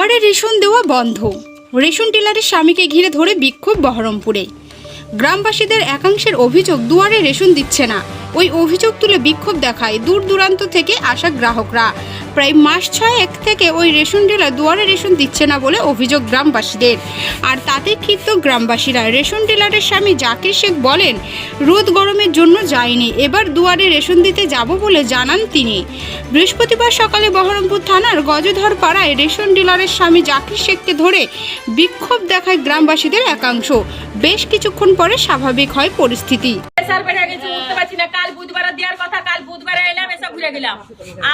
দুয়ারে রেশন দেওয়া বন্ধ। রেশন টেলারের স্বামীকে ঘিরে ধরে বিক্ষোভ বহরমপুরে। গ্রামবাসীদের একাংশের অভিযোগ দুয়ারে রেশন দিচ্ছে না। ওই অভিযোগ তুলে বিক্ষোভ দেখায় দূর দূরান্ত থেকে আসা গ্রাহকরা। প্রায় মাস ছয়েক থেকে ওই রেশন ডিলার দুয়ারে রেশন দিচ্ছে না বলে অভিযোগ গ্রামবাসীদের। আর তাতে ক্ষিপ্ত গ্রামবাসীরা, রেশন ডিলারের স্বামী জাকির শেখ বলেন, রোদ গরমের জন্য যায়নি, এবার দুয়ারে রেশন দিতে যাব বলে জানান তিনি। বৃহস্পতিবার সকালে বহরমপুর থানার গজধর পাড়ায় রেশন ডিলারের স্বামী জাকির শেখকে ধরে বিক্ষোভ দেখায় গ্রামবাসীদের একাংশ। বেশ কিছুক্ষণ পরে স্বাভাবিক হয় পরিস্থিতি প্রেসার বেড়ে গেছে উঠতে পারছি না কাল বুধবারে দেওয়ার কথা কাল বুধবারে ঘুরে গেলাম।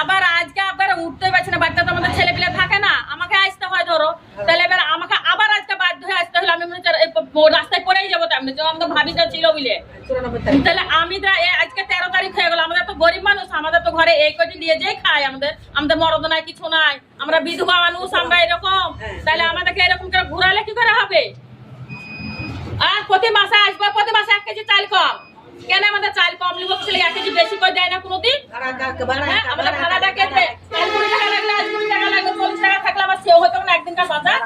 আবার আজকে আবার উঠতে পারছি না বাচ্চা তো আমাদের ছেলে পেলে থাকে না। আমাকে আসতে হয়, ধরো। তাহলে এবার আমাকে আবার আজকে বাধ্য হয়ে আসতে হলো। আমি রাস্তায় পড়েই যাব আমি তো ভাবি তো ছিল বলে। তাহলে আমি আজকে তেরো তারিখ হয়ে গেল। আমাদের তো গরিব মানুষ। আমাদের তো ঘরে এই কটি নিয়ে যেই খাই আমাদের। আমাদের মরদ নাই কিছু নাই। আমরা বিধবা মানুষ, আমরা এরকম। তাহলে আমাদেরকে এরকম করে ঘুরালে কি করে হবে? আর প্রতি মাসে আসব, প্রতি মাসে এক কেজি চাল কম। কেন আমাদের চাল কম নিব? ছেলে এক কেজি বেশি করে দেয় না কোনোদিন? হ্যাঁ, আমাদের ভাড়াটা কে কুড়ি টাকা লাগলে আজ কুড়ি টাকা চল্লিশ টাকা থাকলে আমার সেও হতো না একদিনকার বাজার।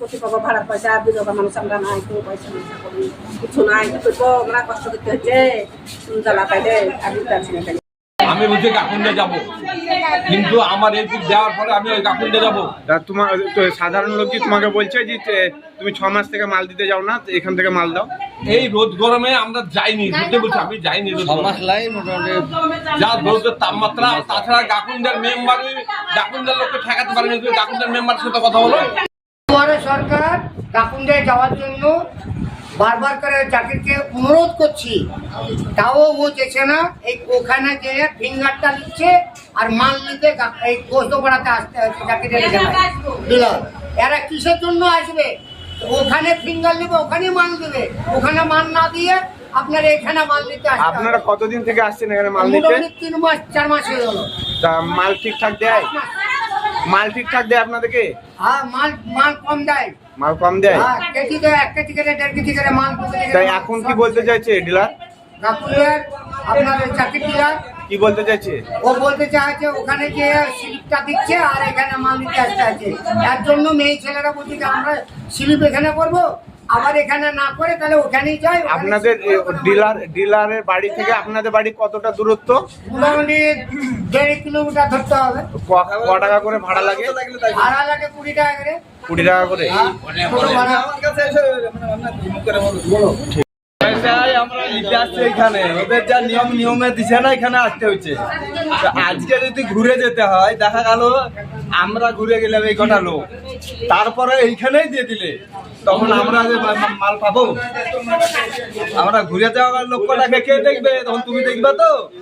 কোটি পাবো ভাড়ার পয়সা বিধবা মানুষ আমরা নাই কোনো পয়সা পয়সা করি কিছু নাই তো আমরা কষ্ট করতে হচ্ছে। জ্বালা পাইলে। আমি বলছি কাকুন্ডে যাব। কিন্তু আমার এই দিক দেওয়ার পরে আমি ওই কাকুন্ডে যাব। তা তোমার সাধারণ লোক কি তোমাকে বলছে যে তুমি ছ মাস থেকে মাল দিতে যাও না এখান থেকে মাল দাও? এই রোদ গরমে আমরা যাইনি সত্যি বলছি আমি যাইনি রোদ গরমে। যা রোদের তাপমাত্রা তাছাড়া গাকুন্ডার মেম্বার গাকুন্ডার লোককে ঠেকাতে পারেনি গাকুন্ডার মেম্বার সাথে কথা বলো সরকার কাকুন্ডে যাওয়ার জন্য বারবার করে চাকরিকে অনুরোধ করছি। তাও ও যেছে না এই ওখানে যে ফিঙ্গারটা নিচ্ছে আর মাল নিতে এই কোষপাড়াতে আসতে হচ্ছে চাকরিটা ডিলার এরা কিসের জন্য আসবে? ওখানে ফিঙ্গার নেবে ওখানে মাল দেবে ওখানে মাল না দিয়ে আপনার এখানে মাল নিতে হবে। আপনারা কতদিন থেকে আসছেন এখানে মাল নিতে? তিন মাস চার মাস হয়ে গেল। তা মাল ঠিকঠাক দেয়। মাল ঠিকঠাক দেয় আপনাদেরকে? হ্যাঁ মাল মাল কম দেয়। মাল কম দেয়? হ্যাঁ কেজি তো এক কেজি করে দেড় কেজি করে মাল তাই এখন কি বলতে চাইছে ডিলার? আপনার চাকরি ডিলার? কি বলতে চাইছে? ও বলতে চাইছে ওখানে যে স্লিপটা দিচ্ছে আর এখানে মাল নিতে আসতে আছে। তার জন্য মেয়ে ছেলেরা বলছে যে আমরা স্লিপ এখানে করব আবার এখানে না করে তাহলে ওখানেই যাই আপনাদের ডিলার ডিলারের বাড়ি থেকে আপনাদের বাড়ি কতটা দূরত্ব? মোটামুটি দেড় কিলোমিটার ধরতে হবে। ক- টাকা করে ভাড়া লাগে? ভাড়া লাগে কুড়ি টাকা করে। কুড়ি টাকা করে? হ্যাঁ, পয়সায় আমরা নিতে আসছি এখানে। ওদের যা নিয়ম নিয়মে দিছে না এখানে আসতে হচ্ছে তো আজকে যদি ঘুরে যেতে হয় দেখা গেল আমরা ঘুরে গেলাম এই কটা লোক। তারপরে এইখানেই দিয়ে দিলে, তখন আমরা যে মাল পাবো। আমরা ঘুরে যাওয়ার লোকটা দেখে দেখবে? তখন তুমি দেখবে তো।